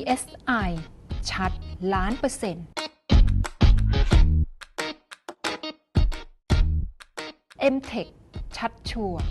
PSI ชัดล้านเปอร์เซ็นต์ MTech ชัดชัวร์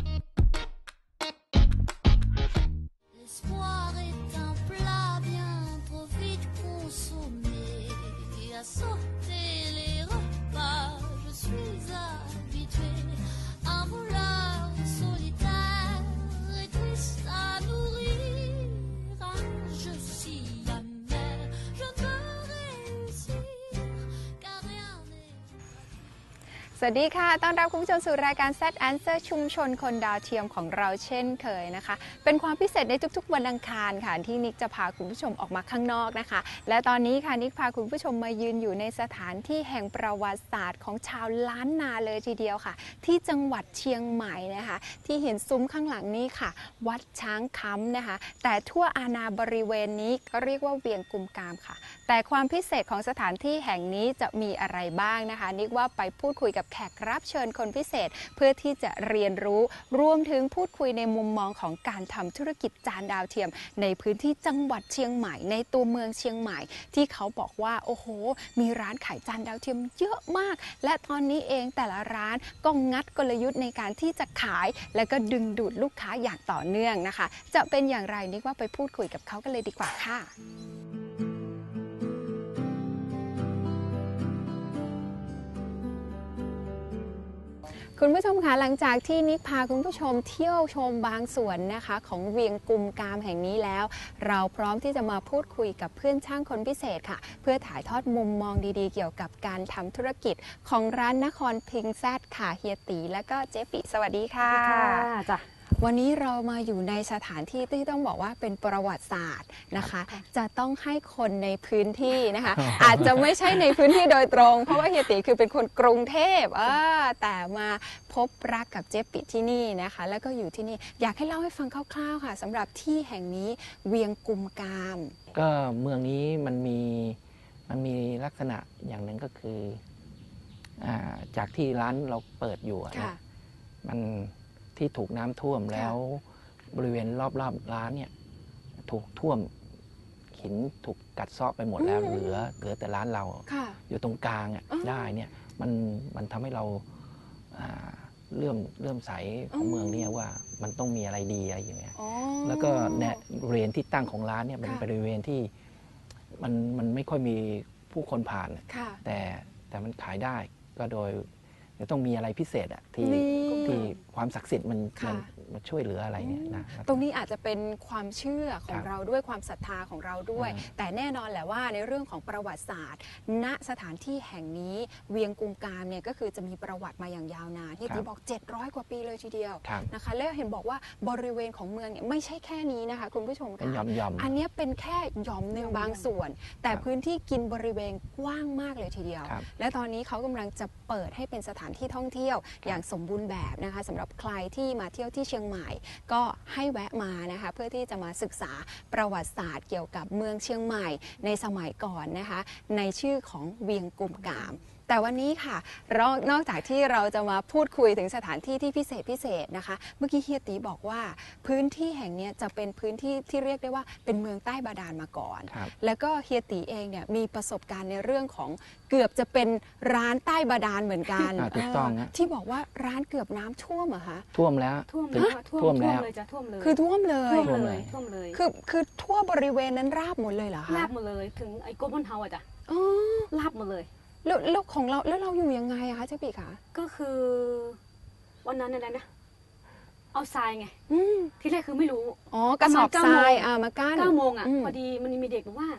สวัสดีค่ะ ต้อนรับคุณผู้ชมสู่รายการ Set Answer ชุมชนคนดาวเทียมของเราเช่นเคยนะคะ เป็นความพิเศษในทุกๆ วันอังคารค่ะ ที่นิกจะพาคุณผู้ชมออกมาข้างนอกนะคะ และตอนนี้ค่ะนิกพาคุณผู้ชมมายืนอยู่ในสถานที่แห่งประวัติศาสตร์ของชาวล้านนาเลยทีเดียวค่ะ ที่จังหวัดเชียงใหม่นะคะ ที่เห็นซุ้มข้างหลังนี้ค่ะ วัดช้างคำนะคะ แต่ทั่วอาณาบริเวณนี้ก็เรียกว่าเวียงกุมกามค่ะ แต่ความพิเศษของสถานที่แห่งนี้จะมีอะไรบ้างนะคะ นิกว่าไปพูดคุยกับแขกรับเชิญคนพิเศษ เพื่อที่จะเรียนรู้รวมถึงพูดคุยในมุมมองของการทำธุรกิจจานดาวเทียม ในพื้นที่จังหวัดเชียงใหม่ ในตัวเมืองเชียงใหม่ ที่เขาบอกว่าโอ้โห มีร้านขายจานดาวเทียมเยอะมาก และตอนนี้เองแต่ละร้านก็งัดกลยุทธ์ในการที่จะขาย และก็ดึงดูดลูกค้าอย่างต่อเนื่องนะคะ จะเป็นอย่างไรนิกว่าไปพูดคุยกับเขากันเลยดีกว่าค่ะ คุณผู้ชมคะหลังจากที่นิกพาคุณผู้ชมเที่ยวชมบางส่วนนะคะ ของเวียงกุมกามแห่งนี้แล้ว เราพร้อมที่จะมาพูดคุยกับเพื่อนช่างคนพิเศษค่ะ เพื่อถ่ายทอดมุมมองดีๆ เกี่ยวกับการทำธุรกิจของร้านนครพิงแซดค่ะเฮียตี และก็เจ๊ปิสวัสดีค่ะจ้ะ วันนี้เรามาอยู่ในสถานที่ที่ต้องบอกว่าเป็นประวัติศาสตร์นะคะ จะต้องให้คนในพื้นที่นะคะ อาจจะไม่ใช่ในพื้นที่โดยตรง เพราะว่าเฮียตีคือเป็นคนกรุงเทพเออแต่มาพบรักกับเจ๊ปิที่นี่นะคะ แล้วก็อยู่ที่นี่อยากให้เล่าให้ฟังคร่าวๆค่ะสำหรับที่แห่งนี้เวียงกุมกาม ก็เมืองนี้มันมีมันมีลักษณะอย่างหนึ่งก็คืออาจากที่ร้านเราเปิดอยู่อะนะค่ะมัน ที่ถูกน้ำท่วมแล้ว บริเวณรอบๆร้านเนี่ยถูกท่วมหินถูกกัดเซาะไปหมดแล้ว อืม เหลือเหลือแต่ร้านเรา ค่ะ อยู่ตรงกลางอะอ๋อได้เนี่ยมันมันทำให้เราอ่าเลื่อมเลื่อมใสของอืมเมืองเนี่ยว่ามันต้องมีอะไรดีอะไรอย่างเงี้ย อ๋อ แล้วก็เนี่ยบริเวณที่ตั้งของร้านเนี่ยเป็นค่ะบริเวณที่มันมันไม่ค่อยมีผู้คนผ่าน ค่ะ แต่แต่มันขายได้ก็โดย จะต้องมีอะไรพิเศษอะที่นี่ ที่ความศักดิ์สิทธิ์มันค่ะ มัน มันช่วยเหลืออะไรเนี่ยนะ ตรงนี้อาจจะเป็นความเชื่อของครับเราด้วยความศรัทธาของเราด้วยอ่าแต่แน่นอนแหละว่าในเรื่องของประวัติศาสตร์ ณสถานที่แห่งนี้เวียงกุมกามเนี่ยก็คือจะมีประวัติมาอย่างยาวนานที่ครับ ที่บอก 700 กว่าปีเลยทีเดียวครับนะคะแล้วเห็นบอกว่าบริเวณของเมืองเนี่ยไม่ใช่แค่นี้นะคะ คุณผู้ชมเป็นหย่อค่ะมหย่อม อันเนี้ยเป็นแค่หย่อมหนึ่งบางส่วน แต่ครับ พื้นที่กินบริเวณกว้างมากเลยทีเดียว ครับ และตอนนี้เขากำลังจะเปิดให้เป็นสถานที่ท่องเที่ยว อย่างสมบูรณ์แบบนะคะสำหรับใครที่มาเที่ยวที่เชียงใหม่ ก็ให้แวะมานะคะเพื่อที่จะมาศึกษาประวัติศาสตร์เกี่ยวกับเมืองเชียงใหม่ในสมัยก่อนนะคะในชื่อของเวียงกุมกาม แต่วันนี้ค่ะเรานอกจากที่เราจะมาพูดคุยถึงสถานที่ที่พิเศษพิเศษนะคะ เมื่อกี้เฮียตีบอกว่าพื้นที่แห่งเนี้ยจะเป็นพื้นที่ที่เรียกได้ว่าเป็นเมืองใต้บาดาลมาก่อนครับแล้วก็เฮียตีเองเนี่ยมีประสบการณ์ในเรื่องของเกือบจะเป็นร้านใต้บาดาลเหมือนกันอ่าถูกต้องเฮะที่บอกว่าร้านเกือบน้ำท่วมเหรอะคะท่วมแล้วท่วมถึแล้งวท่วมท่วมท่วแล้วมเลยจ้ะท่วมเลยคือท่วมเลยท่วมท่วมเลเลยยท่วมเลยคือคือทั่วบริเวณนั้นราบหมดเลยเหรอคะลาบหมดเลยถึงไอ้โกบอนเฮาอะจ้ะอ๋อลาบหมดเลย แล้วแล้วของเราแล้วเราอยู่ยังไงอะคะเจ๊ปีคะก็คือ วันนั้นอะไรนะ เอาทรายไง อืมที่แรกคือไม่รู้ อ๋อกระสอบประทมาณเก้าโมงรายอ่ามากั้น เก้าโมงอะอืมพอดีมันมีเด็กบอกว่า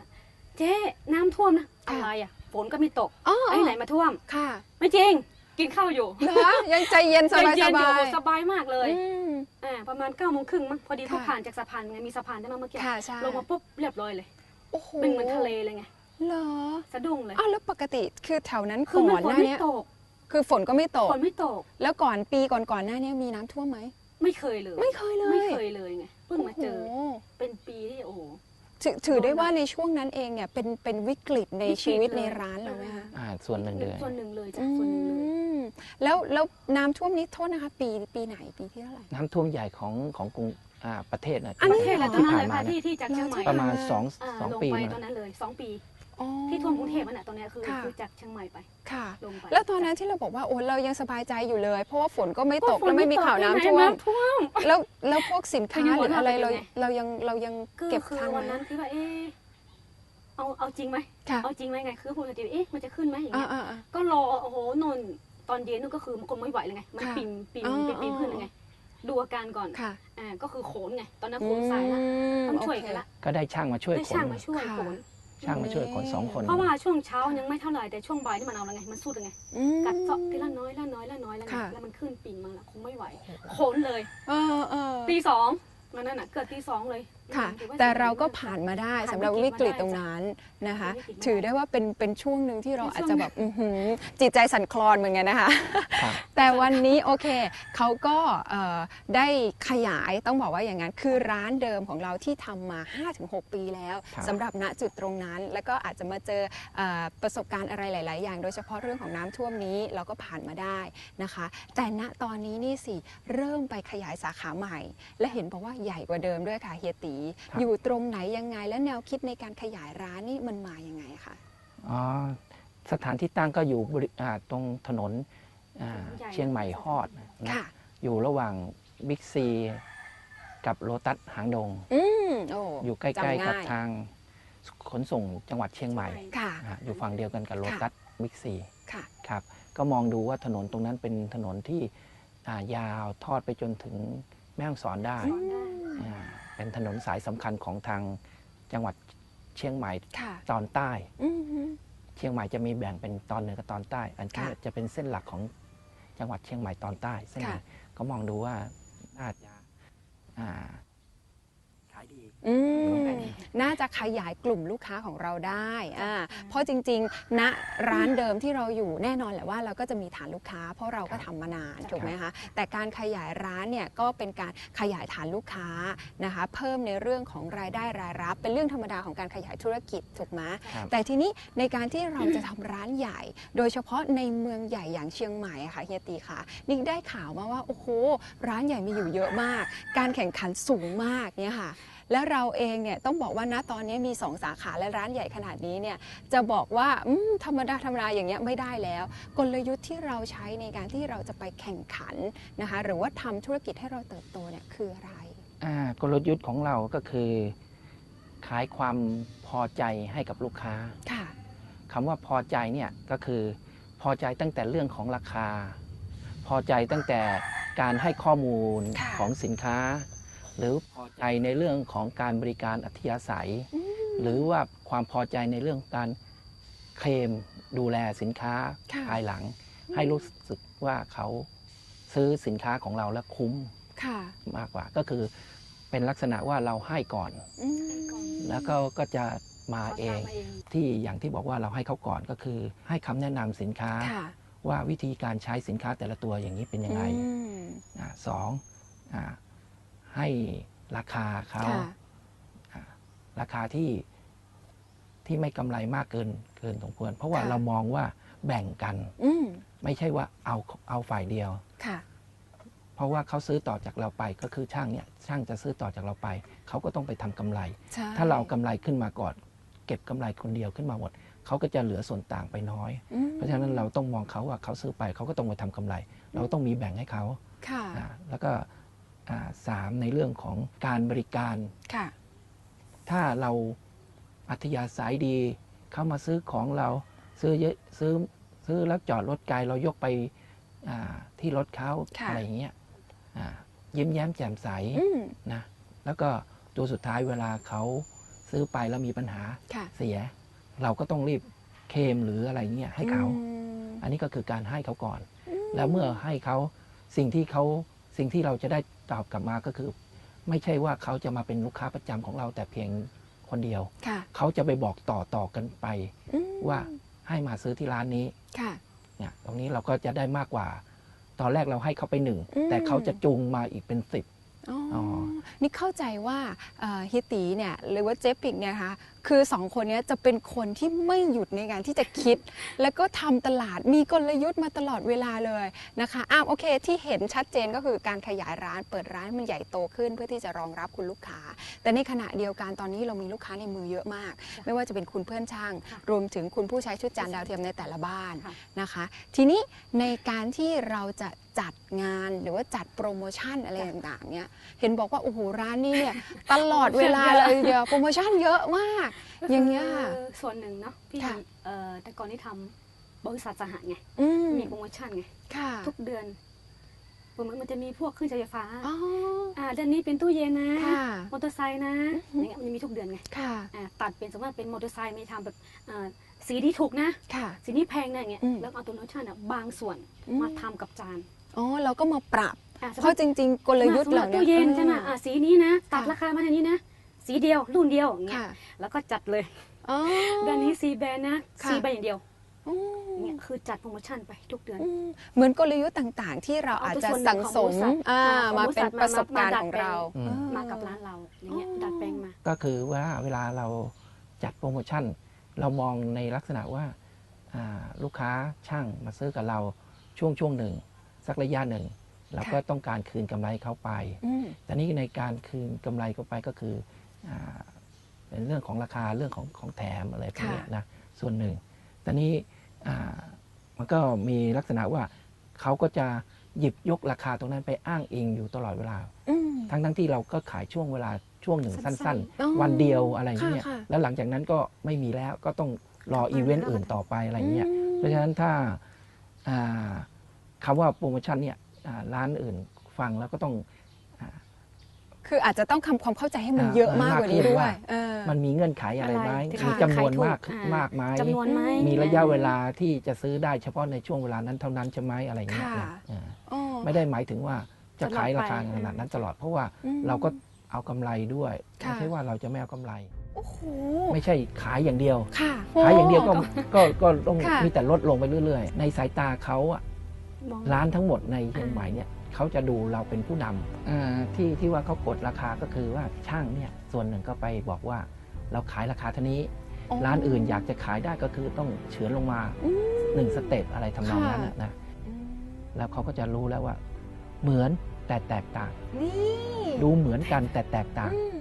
เจ๊น้ำท่วมนะค่ะ อะไรอะฝนก็ไม่ตกอ๋อไอ้ไหนมาท่วม ค่ะไม่จริง กินข้าวอยู่เหรอยังใจเย็นสบายเย็สนๆอยู่บายโอ้สบายมากเลยอืม อ่าประมาณเก้าโมงครึ่งมั้งพอดีค่ะ เขาผ่านจากสะพานไงมีสะพานใช่ไหมเมื่อกี้ค่ะใช่ลงมาปุ๊บเรียบร้อยเลย โอ้โหเป็นเหมือนทะเลเลยไง เหรอสะดุ้งเลยอ้าวแล้วปกติคือแถวนั้นคือก่มัอนนฝหนน้าไม่เนี้ยตกคือฝนก็ไม่ตก ฝนไม่ตก แล้วก่อนปีก่อนก่อนๆหน้าเนี้ยมีน้ำท่วมไหม ไม่เคยเลย ไม่เคยเลยไม่เคยเลยไงเพิ่งมาเจอ โโหเป็นปีที่โอ้โห ถือถือได้ว่าในช่วงนั้นเองเนี่ยเป็นเป็นวิกฤตในวิกฤตชีวิตเลยในร้านเราไหมคะอ่าส่วนหนึ่งเลยส่วนหนึ่งเลยจ้ะอืส่วนหนึ่งเลยมแล้วแล้วน้ำท่วมนี้โทษนะคะ ปีปีไหนปีที่เท่าไหร่ น้ำท่วมใหญ่ของของกรุงอ่าประเทศนะอันปนี้ระเทศอะไรตอนที่นั้นผ่าเลนยมาค่ะที่เนี่ยที่จากเชียงใหม่ประมาณสองอ่าสองลงปีไปมาตอนนั้นเลยสองปีอ๋อ ที่ท่วมกรุงเทพนั่นแหละตอนนี้คือค่ะคือจากเชียงใหม่ไปค่ะ ลงไปแล้วตอนนั้นที่เราบอกว่าโอ้เรายังสบายใจอยู่เลย เพราะว่าฝนก็ไม่ตกก็ฝแล้วไม่มีตกข่าวน้ำยังไงท่วมน้ำท่วมแล้วแล้วพวกสินค้าคือยังหรืออะไรบ่เรานว่าเป็นยังไงเรายังเรายังคือเก็บคือทันไหมวันนั้นคิดว่าเอ๊ะเอาเอาจริงไหมค่ะเอาจริงไหมไงคือพูดจริงเอ๊ะมันจะขึ้นไหมอย่างอ่าเงี้ยอ่าอ่าก็รอโอ้โหนนตอนเย็นนู่นก็คือมันคนไม่ไหวเลยไงมันค่ะปิ่มปิ่มอ๋อปิ่มปิ่มอ๋อขึ้นเลยไงดูอาการก่อนค่ะอ่าก็คือโขนไง ตอนนั้นโขนสายละมต้องช่วยโเคกันละ ก็ได้ช่างมาช่วยได้ขนช่างมาช่วยค่ะโขน ช่างมาช่วยขนสองคนเพราะว่าช่วงเช้ายังไม่เท่าไหร่แต่ช่วงบ่ายนี่มันเอาแล้วไงมันสุดแล้วไงอืมกัดเซาะทีละน้อยละน้อยละน้อยแล้วไงค่ะแล้วมันขึ้นปิ่มมาแล้วคงไม่ไหวโขนเลย เออเออตีสองวันนั้นน่ะเกิดตีสองเลย ค่ะถือว่แต่เราก็สยมผ่านมาได้ผ่านสำหรับวิวิกกฤฤตตมาได้ตรงนั้นนะคะวิกฤตมาได้ถือได้ว่าเป็นเป็นช่วงหนึ่งที่เราเป็นอาจช่วงจะแบบอื้อหือจิตใจสั่นคลอนเหมือนกันนะคะครับแต่วันนี้โอเคเขาก็เอ่อได้ขยายต้องบอกว่าอย่างนั้น คือร้านเดิมของเราที่ทำมา 5-6 ปีแล้วครับสำหรับณจุดตรงนั้น แล้วก็อาจจะมาเจอเอ่อประสบการณ์อะไรหลาย ๆ อย่าง โดยเฉพาะเรื่องของน้ำท่วมนี้เราก็ผ่านมาได้นะคะ แต่ณตอนนี้นี่สิเริ่มไปขยายสาขาใหม่ และเห็นบอกว่าใหญ่กว่าเดิมด้วยค่ะเฮียตีครับอยู่ตรงไหนยังไง และแนวคิดในการขยายร้านนี่มันมายังไงคะอ๋อสถานที่ตั้งก็อยู่บริอ่าตรงถนนอ่าใหญ่เชียงใหม่ฮอดนะค่ะอยู่ระหว่างบิ๊กซีกับโลตัสหางดงอืมโอ้อยู่ใกล้จำๆกับง่ายทางขนส่งจังหวัดเชียงใหม่ค่ะนะฮะอยู่ฝั่งเดียวกันกับโลตัสบิ๊กซีค่ะครับก็มองดูว่าถนนตรงนั้นเป็นถนนที่อ่ายาวทอดไปจนถึงแม่ฮ่องสอนได้สอนได้อ่า เป็นถนนสายสำคัญของทางจังหวัดเชียงใหม่ค่ะตอนใต้ อืมฮึ เชียงใหม่จะมีแบ่งเป็นตอนเหนือกับตอนใต้ อันนี้ค่ะจะเป็นเส้นหลักของจังหวัดเชียงใหม่ตอนใต้เส้นนี้ค่ะก็มองดูว่าน่าจะอ่าขายดี อืมไปดีน่าจะขยายกลุ่มลูกค้าของเราได้อ่าเพราะจริงๆ ณร้านเดิมที่เราอยู่แน่นอนแหละว่าเราก็จะมีฐานลูกค้า เพราะเราก็ทำมานานถูกไหมคะแต่การขยายร้านเนี่ยก็เป็นการขยายฐานลูกค้านะคะ เพิ่มในเรื่องของรายได้รายรับ เป็นเรื่องธรรมดาของการขยายธุรกิจถูกไหมครับ แต่ทีนี้ในการที่เราจะทำร้านใหญ่ โดยเฉพาะในเมืองใหญ่อย่างเชียงใหม่อะค่ะเฮียตีค่ะนิกได้ข่าวมาว่าโอ้โหร้านใหญ่มีอยู่เยอะมาก การแข่งขันสูงมากเนี่ยค่ะ แล้วเราเองเนี่ยต้องบอกว่าณตอนนี้มีสองสาขาและร้านใหญ่ขนาดนี้เนี่ยจะบอกว่าอืมธรรมดาธรรมดาอย่างเงี้ยไม่ได้แล้ว กลยุทธ์ที่เราใช้ในการที่เราจะไปแข่งขันนะคะหรือว่าทำธุรกิจให้เราเติบโตเนี่ยคืออะไรอ่ากลยุทธ์ของเราก็คือขายความพอใจให้กับลูกค้าค่ะคำว่าพอใจเนี่ยก็คือพอใจตั้งแต่เรื่องของราคา พอใจตั้งแต่การให้ข้อมูลค่ะของสินค้า หรือพอใจในเรื่องของการบริการอัธยาศัยอืมหรือว่าความพอใจในเรื่องการเคลมดูแลสินค้าค่ะภายหลัง ให้รู้สึกว่าเขาซื้อสินค้าของเราแล้วคุ้มค่ะมากกว่าก็คือเป็นลักษณะว่าเราให้ก่อนอืมแล้วก็ก็จะมาขเองตมมาเองที่อย่างที่บอกว่าเราให้เขาก่อนก็คือ ให้คำแนะนำสินค้าค่ะว่าวิธีการใช้สินค้าแต่ละตัวอย่างนี้เป็นยังไงอืมอ่าสองอา ให้ราคาเขาค่ะอ่าราคาที่ที่ไม่กำไรมากเกินเกินสมควร เพราะว่าค่ะเรามองว่าแบ่งกันอืมไม่ใช่ว่าเอาเอาฝ่ายเดียวค่ะ เพราะว่าเขาซื้อต่อจากเราไปก็คือช่างเนี่ยช่างจะซื้อต่อจากเราไป เขาก็ต้องไปทำกำไรใช่ถ้าเรากำไรขึ้นมาก่อนเก็บกำไรคนเดียวขึ้นมาหมดเขาก็จะเหลือส่วนต่างไปน้อยอืมเพราะฉะนั้นเราต้องมองเขาว่าเขาซื้อไปเขาก็ต้องไปทำกำไร เราต้องมีแบ่งให้เขาค่ะอ่าแล้วก็อ่า สามในเรื่องของการบริการค่ะถ้าเราอัธยาศัยดี เข้ามาซื้อของเราซื้อเยอะซื้อซื้อแล้วจอดรถไกลเรายกไปอ่าที่รถเขาค่ะอะไรอย่างเงี้ยอ่ายิ้มแย้มแจ่มใสอืมนะแล้วก็ตัวสุดท้ายเวลาเขาซื้อไปแล้วมีปัญหาค่ะเสีย เราก็ต้องรีบเคลมหรืออะไรเงี้ยให้เขาอืมอันนี้ก็คือการให้เขาก่อน แล้วเมื่อให้เขาสิ่งที่เขา สิ่งที่เราจะได้ตอบกลับมาก็คือ ไม่ใช่ว่าเขาจะมาเป็นลูกค้าประจำของเราแต่เพียงคนเดียวค่ะเขาจะไปบอกต่อต่อกันไปอืมว่าให้มาซื้อที่ร้านนี้ค่ะเนี่ยตรงนี้เราก็จะได้มากกว่า ตอนแรกเราให้เขาไปหนึ่งอืมแต่เขาจะจูงมาอีกเป็นสิบอ๋อออ นี่เข้าใจว่าเอ่อเฮียตีเนี่ยหรือว่าเจ๊ปิกเนี่ยนะคะคือสองคนเนี้ยจะเป็นคนที่ไม่หยุดในการที่จะคิด แล้วก็ทำตลาดมีกลยุทธ์มาตลอดเวลาเลยนะคะอ้าวโอเค ที่เห็นชัดเจนก็คือการขยายร้านเปิดร้านให้มันใหญ่โตขึ้น เพื่อที่จะรองรับคุณลูกค้า แต่ในขณะเดียวกันตอนนี้เรามีลูกค้าในมือเยอะมาก ไม่ว่าจะเป็นคุณเพื่อนช่างค่ะรวมถึงคุณผู้ใช้ชุดจานดาวเทียมในแต่ละบ้านค่ะนะคะ ทีนี้ในการที่เราจะจัดงานหรือว่าจัดโปรโมชั่นอะไรต่างๆเนี่ยเห็นบอกว่าโอ้โหร้านนี้เนี่ยตลอดเวลาเลยทีเดียวโปรโมชั่นเยอะมาก อย่างเงี้ยค่ะก็คือส่วนหนึ่งเนาะพี่ค่ะเอ่อแต่ก่อนที่ทำบริษัทสหะไงอืมมีโปรโมชั่นไงค่ะทุกเดือนเหมือนมันจะมีพวกเครื่องใช้ไฟฟ้าอ๋ออ่าเดือนนี้เป็นตู้เย็นนะค่ะมอเตอร์ไซค์นะอือฮึอย่างเงี้ยมันจะมีทุกเดือนไงค่ะอ่าตัดเป็นสมมติว่าเป็นมอเตอร์ไซค์ไม่ทำแบบอ่าสีที่ถูกนะค่ะสีนี้แพงนะอย่างเงี้ยอืมแล้วเอาตัวโปรโมชั่นอะบางส่วนอืมมาทำกับจาน อ๋อเราก็มาปรับ อ่สมเพมุราะติจริง ๆ กลยุทธ์เหล่าสมมุนี้ตู้เย็นใช่ไหมอ่าสีนี้นะตัดค่ะราคามาทันนี้นะ สีเดียวรุ่นเดียวอย่างเงี้ยค่ะแล้วก็จัดเลยอ๋อเดือนนี้สีแบรนด์นะค่ะ สีแบรนด์อย่างเดียวอืมอย่างเงี้ยคือจัดโปรโมชั่นไปทุกเดือน อืมเหมือนกลยุทธ์ต่างๆ ที่เราอาจจะเอาตัวส่วนหนึ่สั่งงสของมบริษัทอ่าอ่าของมาบริเป็ษันทประสบการณ์มาของเราอืมเออมากับร้านเราอย่างเงี้ยอ๋อดัดแปลงมา ก็คือว่าเวลาเราจัดโปรโมชั่น เรามองในลักษณะว่าอ่าลูกค้าช่างมาซื้อกับเราช่วงช่วงหนึ่ง สักระยะหนึ่งเราก็ต้องการคืนกำไรเขาไปอืมแต่นี่ในการคืนกำไรเข้าไปก็คืออาเป็นเรื่องของราคาเรื่องของของแถมอะไรพวกเนี้ยนะส่วนหนึ่งแต่นี้อ่ามันก็มีลักษณะว่าเขาก็จะหยิบยกราคาตรงนั้นไปอ้างอิงอยู่ตลอดเวลาอืมทั้งทั้งที่เราก็ขายช่วงเวลาช่วงหนึ่งสั้สั้นนอ๋อๆวันเดียวอะไรอย่างเงี้ยค่ะค่ะแล้วหลังจากนั้นก็ไม่มีแล้วก็ต้องรออีเวนต์อื่นต่อไปอะไรอย่างเงี้ย เพราะฉะนั้นถ้าอ่า คำว่าโปรโมชั่นเนี่ยอ่าร้านอื่นฟังแล้วก็ต้อง คืออาจจะต้องทำความเข้าใจให้มันอ่าเยอะมากกว่านี้มากขึ้นด้วยว่าเออมันมีเงื่อนไขอะไรไหมอะไรมีค่ะจำนวนมากขายถูกอ่ามมากไหมจำนวนไหมมีระยะเวลาที่จะซื้อได้เฉพาะในช่วงเวลานั้นเท่านั้นใช่ไหมอะไรเงี้ยค่ะนะอ่าอ๋อไม่ได้หมายถึงว่าจะขายราคาตลอดไปขนาดนั้นตลอดเพราะว่าอืมเราก็เอากำไรด้วยค่ะไม่ใช่ว่าเราจะไม่เอากำไรโอ้โหไม่ใช่ขายอย่างเดียวค่ะขายอย่างเดียวก็ก็ก็ต้องค่ะมีแต่ลดลงไปเรื่อย ๆ ในสายตาเขาอะมอง ร้านทั้งหมดในเชียงใหม่เนี่ยเขาจะดูเราเป็นผู้นำอ่าที่ที่ว่าเขากดราคาก็คือว่าช่างเนี่ยส่วนหนึ่งก็ไปบอกว่าเราขายราคาเท่านี้อ๋อร้านอื่นอยากจะขายได้ก็คือต้องเฉือนลงมาอืมหนึ่งสเต็ปอะไรทำนองนั้นน่ะนะอืมแล้วเขาก็จะรู้แล้วว่า เหมือนแต่แตกต่างนี่ดูเหมือนกันแต่แตกต่างอืม